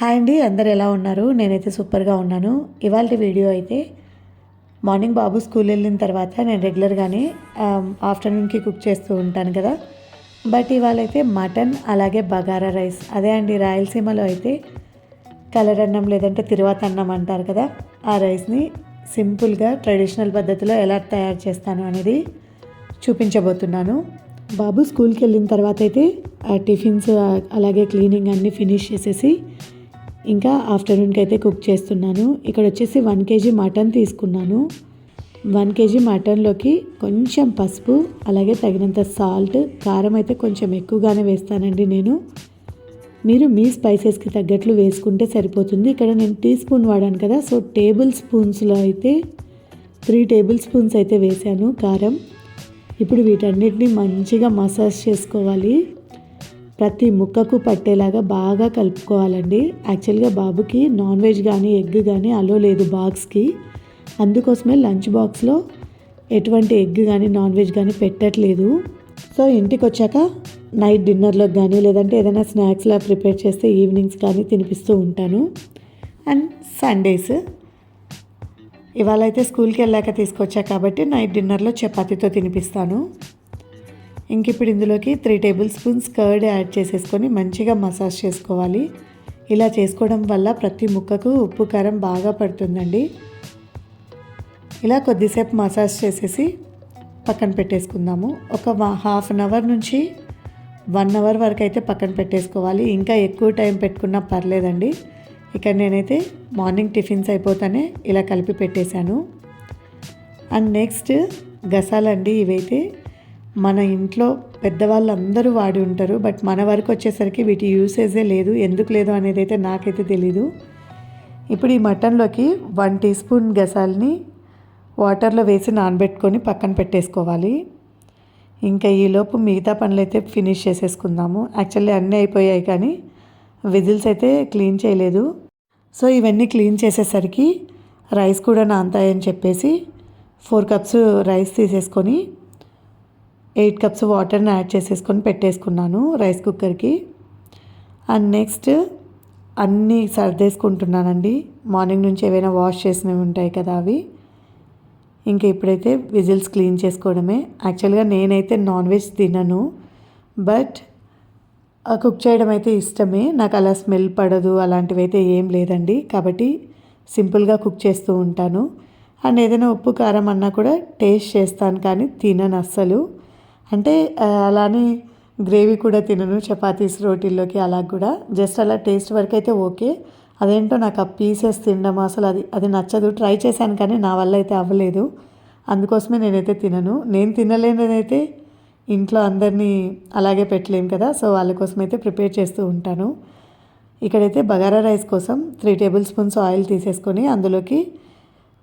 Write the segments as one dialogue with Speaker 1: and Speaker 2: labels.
Speaker 1: Hi అండి అందరు ఎలా ఉన్నారు? నేనైతే సూపర్గా ఉన్నాను. ఇవాళ వీడియో అయితే మార్నింగ్ బాబు స్కూల్ వెళ్ళిన తర్వాత నేను రెగ్యులర్గానే ఆఫ్టర్నూన్కి కుక్ చేస్తూ ఉంటాను కదా. బట్ ఇవాళ అయితే మటన్ అలాగే బగారా రైస్. అదే అండి రాయలసీమలో అయితే కలర్ అన్నం లేదంటే తిరువాత అన్నం అంటారు కదా. ఆ రైస్ని సింపుల్గా ట్రెడిషనల్ పద్ధతిలో ఎలా తయారు చేస్తాను అనేది చూపించబోతున్నాను. బాబు స్కూల్కి వెళ్ళిన తర్వాత అయితే ఆ టిఫిన్స్ అలాగే క్లీనింగ్ అన్నీ ఫినిష్ చేసేసి ఇంకా ఆఫ్టర్నూన్కి అయితే కుక్ చేస్తున్నాను. ఇక్కడ వచ్చేసి వన్ కేజీ మటన్ తీసుకున్నాను. వన్ కేజీ మటన్లోకి కొంచెం పసుపు అలాగే తగినంత సాల్ట్ కారం అయితే కొంచెం ఎక్కువగానే వేస్తానండి నేను. మీరు మీ స్పైసెస్కి తగ్గట్లు వేసుకుంటే సరిపోతుంది. ఇక్కడ నేను టీ స్పూన్ వాడాను కదా సో టేబుల్ స్పూన్స్లో అయితే త్రీ టేబుల్ స్పూన్స్ అయితే వేశాను కారం. ఇప్పుడు వీటన్నిటిని మంచిగా మసాజ్ చేసుకోవాలి. ప్రతి ముక్కకు పట్టేలాగా బాగా కలుపుకోవాలండి. యాక్చువల్గా బాబుకి నాన్ వెజ్ కానీ ఎగ్ కానీ అలో లేదు బాక్స్కి. అందుకోసమే లంచ్ బాక్స్లో ఎటువంటి ఎగ్ కానీ నాన్ వెజ్ కానీ పెట్టట్లేదు. సో ఇంటికి వచ్చాక నైట్ డిన్నర్లోకి కానీ లేదంటే ఏదైనా స్నాక్స్లా ప్రిపేర్ చేస్తే ఈవినింగ్స్ కానీ తినిపిస్తూ ఉంటాను. And Sundays. ఇవాళ అయితే స్కూల్కి వెళ్ళాక తీసుకొచ్చా కాబట్టి నైట్ డిన్నర్లో చపాతీతో తినిపిస్తాను. ఇంక ఇప్పుడు ఇందులోకి three tablespoons curd add చేసేసుకొని మంచిగా మసాజ్ చేసుకోవాలి. ఇలా చేసుకోవడం వల్ల ప్రతి ముక్కకు ఉప్పు కారం బాగా పడుతుందండి. ఇలా కొద్దిసేపు మసాజ్ చేసేసి పక్కన పెట్టేసుకుందాము. ఒక హాఫ్ అన్ అవర్ నుంచి వన్ అవర్ వరకు అయితే పక్కన పెట్టేసుకోవాలి. ఇంకా ఎక్కువ టైం పెట్టుకున్నా పర్లేదండి. ఇక్కడ నేనైతే మార్నింగ్ టిఫిన్స్ అయిపోతానే ఇలా కలిపి పెట్టేశాను. అండ్ నెక్స్ట్ గసాలండి ఇవైతే. మన ఇంట్లో పెద్దవాళ్ళందరూ వాడి ఉంటారు బట్ మన వరకు వచ్చేసరికి వీటి యూసేజే లేదు. ఎందుకు లేదు అనేది అయితే నాకైతే తెలీదు. ఇప్పుడు ఈ మటన్లోకి వన్ టీ స్పూన్ గసాల్ని వాటర్లో వేసి నానబెట్టుకొని పక్కన పెట్టేసుకోవాలి. ఇంకా ఈలోపు మిగతా పనులు అయితే ఫినిష్ చేసేసుకుందాము. యాక్చువల్లీ అన్నీ అయిపోయాయి కానీ విజిల్స్ అయితే క్లీన్ చేయలేదు. సో ఇవన్నీ క్లీన్ చేసేసరికి రైస్ కూడా నాంతాయని చెప్పేసి ఫోర్ కప్స్ రైస్ తీసేసుకొని ఎయిట్ కప్స్ వాటర్ని యాడ్ చేసేసుకొని పెట్టేసుకున్నాను రైస్ కుక్కర్కి. అండ్ నెక్స్ట్ అన్నీ సర్దేసుకుంటున్నానండి. మార్నింగ్ నుంచి ఏవైనా వాష్ చేసినవి ఉంటాయి కదా అవి. ఇంకా ఇప్పుడైతే విజిల్స్ క్లీన్ చేసుకోవడమే. యాక్చువల్గా నేనైతే నాన్ వెజ్ తినను. బట్ కుక్ చేయడం అయితే ఇష్టమే. నాకు అలా స్మెల్ పడదు అలాంటివి అయితే ఏం లేదండి. కాబట్టి సింపుల్గా కుక్ చేస్తూ ఉంటాను. అండ్ ఏదైనా ఉప్పు కారం అన్నా కూడా టేస్ట్ చేస్తాను కానీ తినను అస్సలు. అంటే అలానే గ్రేవీ కూడా తినను చపాతీస్ రోటీల్లోకి అలా కూడా. జస్ట్ అలా టేస్ట్ వరకు అయితే ఓకే. అదేంటో నాకు ఆ పీసెస్ తినడం అసలు అది అది నచ్చదు. ట్రై చేశాను కానీ నా వల్ల అయితే అవ్వలేదు. అందుకోసమే నేనైతే తినను. నేను తినలేనిదైతే ఇంట్లో అందరినీ అలాగే పెట్టలేం కదా సో వాళ్ళ కోసం అయితే ప్రిపేర్ చేస్తూ ఉంటాను. ఇక్కడైతే బగారా రైస్ కోసం త్రీ టేబుల్ స్పూన్స్ ఆయిల్ తీసేసుకొని అందులోకి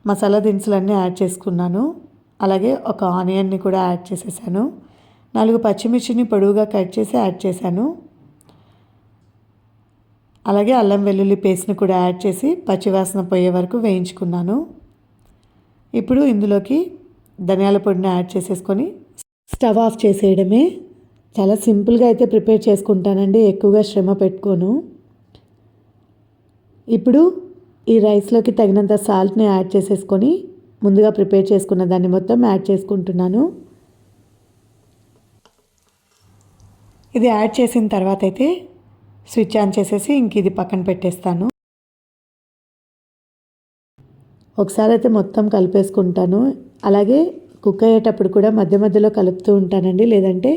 Speaker 1: మసాలా దినుసులన్నీ యాడ్ చేసుకున్నాను. అలాగే ఒక ఆనియన్ని కూడా యాడ్ చేసేసాను. నాలుగు పచ్చిమిర్చిని పొడవుగా కట్ చేసి యాడ్ చేశాను. అలాగే అల్లం వెల్లుల్లి పేస్ట్ని కూడా యాడ్ చేసి పచ్చివాసన పోయే వరకు వేయించుకున్నాను. ఇప్పుడు ఇందులోకి ధనియాల పొడిని యాడ్ చేసేసుకొని స్టవ్ ఆఫ్ చేసేయడమే. చాలా సింపుల్గా అయితే ప్రిపేర్ చేసుకుంటానండి ఎక్కువగా శ్రమ పెట్టుకోను. ఇప్పుడు ఈ రైస్లోకి తగినంత సాల్ట్ని యాడ్ చేసేసుకొని ముందుగా ప్రిపేర్ చేసుకున్న దాన్ని మొత్తం యాడ్ చేసుకుంటున్నాను. ఇది యాడ్ చేసిన తర్వాత అయితే స్విచ్ ఆన్ చేసేసి ఇంక ఇది పక్కన పెట్టేస్తాను. ఒకసారి అయితే మొత్తం కలిపేసుకుంటాను. అలాగే కుక్ అయ్యేటప్పుడు కూడా మధ్య మధ్యలో కలుపుతూ ఉంటానండి. లేదంటే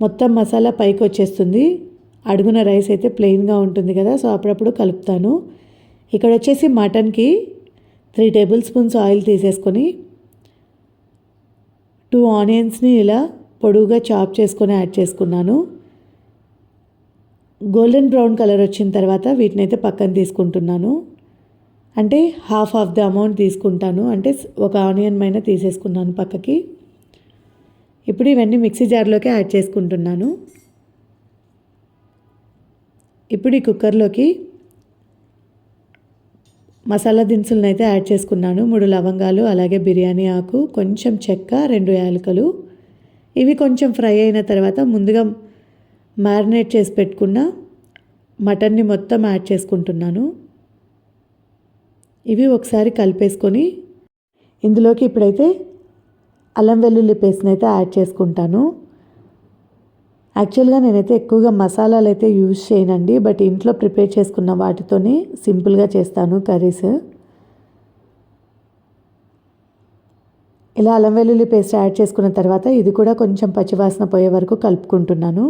Speaker 1: మొత్తం మసాలా పైకి వచ్చేస్తుంది. అడుగున రైస్ అయితే ప్లెయిన్గా ఉంటుంది కదా సో అప్పుడప్పుడు కలుపుతాను. ఇక్కడ వచ్చేసి మటన్కి త్రీ టేబుల్ స్పూన్స్ ఆయిల్ తీసేసుకొని టూ ఆనియన్స్ని ఇలా పొడువుగా చాప్ చేసుకొని యాడ్ చేసుకున్నాను. గోల్డెన్ బ్రౌన్ కలర్ వచ్చిన తర్వాత వీటిని అయితే పక్కన తీసుకుంటున్నాను. అంటే హాఫ్ ఆఫ్ ద అమౌంట్ తీసుకుంటాను. అంటే ఒక ఆనియన్ పైన తీసేసుకున్నాను పక్కకి. ఇప్పుడు ఇవన్నీ మిక్సీ జార్లోకి యాడ్ చేసుకుంటున్నాను. ఇప్పుడు ఈ కుక్కర్లోకి మసాలా దినుసులను అయితే యాడ్ చేసుకున్నాను. మూడు లవంగాలు అలాగే బిర్యానీ ఆకు కొంచెం చెక్క రెండు యాలకలు. ఇవి కొంచెం ఫ్రై అయిన తర్వాత ముందుగా మ్యారినేట్ చేసి పెట్టుకున్న మటన్ని మొత్తం యాడ్ చేసుకుంటున్నాను. ఇవి ఒకసారి కలిపేసుకొని ఇందులోకి ఇప్పుడైతే అల్లం వెల్లుల్లి పేస్ట్ని అయితే యాడ్ చేసుకుంటాను. యాక్చువల్గా నేనైతే ఎక్కువగా మసాలాలు అయితే యూజ్ చేయనండి బట్ ఇంట్లో ప్రిపేర్ చేసుకున్న వాటితోనే సింపుల్గా చేస్తాను కర్రీస్. ఇలా అల్లం వెల్లుల్లి పేస్ట్ యాడ్ చేసుకున్న తర్వాత ఇది కూడా కొంచెం పచ్చివాసన పోయే వరకు కలుపుకుంటున్నాను.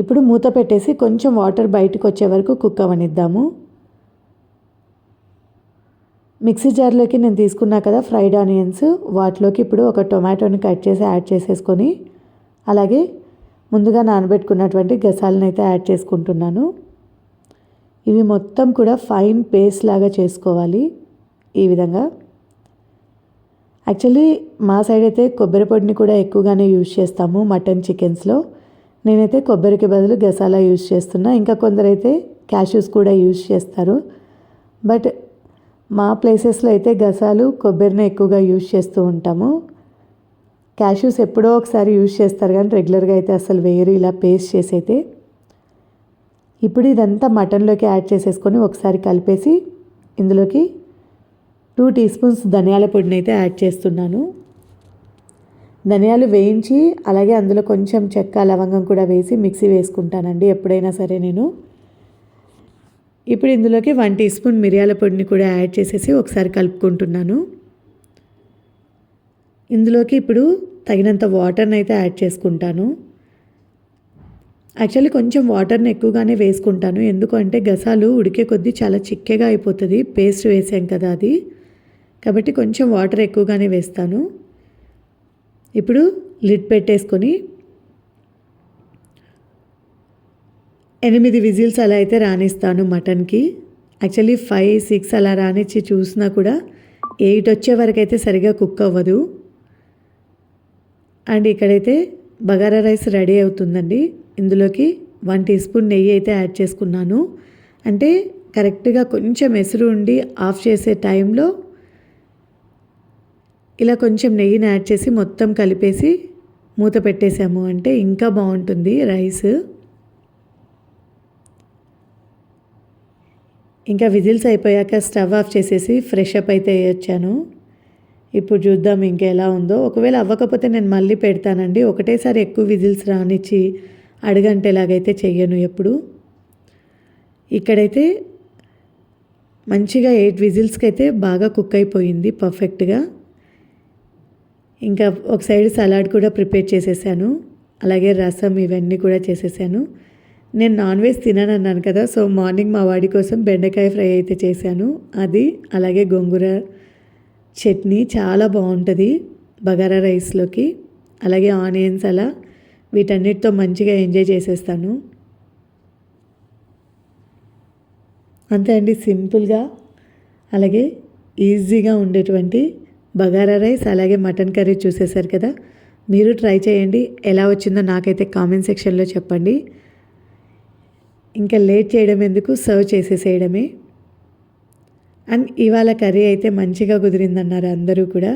Speaker 1: ఇప్పుడు మూత పెట్టేసి కొంచెం వాటర్ బయటకు వచ్చే వరకు కుక్ అవనిద్దాము. మిక్సీ జార్లోకి నేను తీసుకున్నా కదా ఫ్రైడ్ ఆనియన్స్ వాటిలోకి ఇప్పుడు ఒక టొమాటోని కట్ చేసి యాడ్ చేసేసుకొని అలాగే ముందుగా నానబెట్టుకున్నటువంటి గసాలను అయితే యాడ్ చేసుకుంటున్నాను. ఇవి మొత్తం కూడా ఫైన్ పేస్ట్ లాగా చేసుకోవాలి. ఈ విధంగా. యాక్చువల్లీ మా సైడ్ అయితే కొబ్బరి పొడిని కూడా ఎక్కువగానే యూజ్ చేస్తాము మటన్ చికెన్స్లో. నేనైతే కొబ్బరికి బదులు గసాలా యూజ్ చేస్తున్నా. ఇంకా కొందరైతే క్యాష్యూస్ కూడా యూజ్ చేస్తారు. బట్ మా ప్లేసెస్లో అయితే గసాలు కొబ్బరిని ఎక్కువగా యూజ్ చేస్తూ ఉంటాము. క్యాష్యూస్ ఎప్పుడో ఒకసారి యూజ్ చేస్తారు కానీ రెగ్యులర్గా అయితే అసలు వేరు ఇలా పేస్ట్ చేసి అయితే ఇప్పుడు ఇదంతా మటన్లోకి యాడ్ చేసేసుకొని ఒకసారి కలిపేసి ఇందులోకి టూ టీ స్పూన్స్ ధనియాల పొడిని అయితే యాడ్ చేస్తున్నాను. ధనియాలు వేయించి అలాగే అందులో కొంచెం చెక్క లవంగం కూడా వేసి మిక్సీ వేసుకుంటానండి ఎప్పుడైనా సరే నేను. ఇప్పుడు ఇందులోకి వన్ టీ స్పూన్ మిరియాల పొడిని కూడా యాడ్ చేసేసి ఒకసారి కలుపుకుంటున్నాను. ఇందులోకి ఇప్పుడు తగినంత వాటర్ని అయితే యాడ్ చేసుకుంటాను. యాక్చువల్లీ కొంచెం వాటర్ని ఎక్కువగానే వేసుకుంటాను. ఎందుకంటే గసాలు ఉడికే కొద్దీ చాలా చిక్కగా అయిపోతుంది. పేస్ట్ వేసాం కదా అది. కాబట్టి కొంచెం వాటర్ ఎక్కువగానే వేస్తాను. ఇప్పుడు లిడ్ పెట్టేసుకొని ఎనిమిది విజిల్స్ అలా అయితే రాణిస్తాను మటన్కి. యాక్చువల్లీ ఫైవ్ సిక్స్ అలా రానిచ్చి చూసినా కూడా ఎయిట్ వచ్చే వరకు అయితే సరిగా కుక్ అవ్వదు. అండ్ ఇక్కడైతే బగారా రైస్ రెడీ అవుతుందండి. ఇందులోకి వన్ టీ స్పూన్ నెయ్యి అయితే యాడ్ చేసుకున్నాను. అంటే కరెక్ట్గా కొంచెం ఎసురు ఉండి ఆఫ్ చేసే టైంలో ఇలా కొంచెం నెయ్యిని యాడ్ చేసి మొత్తం కలిపేసి మూత పెట్టేసాము. అంటే ఇంకా బాగుంటుంది రైస్. ఇంకా విజిల్స్ అయిపోయాక స్టవ్ ఆఫ్ చేసేసి ఫ్రెష్ అప్ అయితే వచ్చాను. ఇప్పుడు చూద్దాం ఇంకా ఎలా ఉందో. ఒకవేళ అవ్వకపోతే నేను మళ్ళీ పెడతానండి. ఒకటేసారి ఎక్కువ విజిల్స్ రానిచ్చి అడగంటేలాగైతే చెయ్యను ఎప్పుడు. ఇక్కడైతే మంచిగా ఎయిట్ విజిల్స్కి అయితే బాగా కుక్ అయిపోయింది పర్ఫెక్ట్గా. ఇంకా ఒక సైడ్ సలాడ్ కూడా ప్రిపేర్ చేసేసాను. అలాగే రసం ఇవన్నీ కూడా చేసేసాను. నేను నాన్ వెజ్ తినను అన్నాను కదా సో మార్నింగ్ మా వాడి కోసం బెండకాయ ఫ్రై అయితే చేశాను. అది అలాగే గోంగూర చట్నీ చాలా బాగుంటుంది బగారా రైస్లోకి. అలాగే ఆనియన్స్ అలా వీటన్నిటితో మంచిగా ఎంజాయ్ చేసేస్తాను. అంతే అండి సింపుల్గా అలాగే ఈజీగా ఉండేటువంటి బగారా రైస్ అలాగే మటన్ కర్రీ చూసేశారు కదా? మీరు ట్రై చేయండి. ఎలా వచ్చిందో నాకైతే కామెంట్ సెక్షన్లో చెప్పండి. ఇంకా లేట్ చేయడం ఎందుకు? సర్వ్ చేసేసేయడమే. అండ్ ఇవాళ కర్రీ అయితే మంచిగా కుదిరిందన్నారు అందరూ కూడా.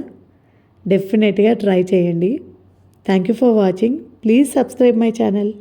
Speaker 1: డెఫినెట్గా ట్రై చేయండి. Thank you for watching please subscribe my channel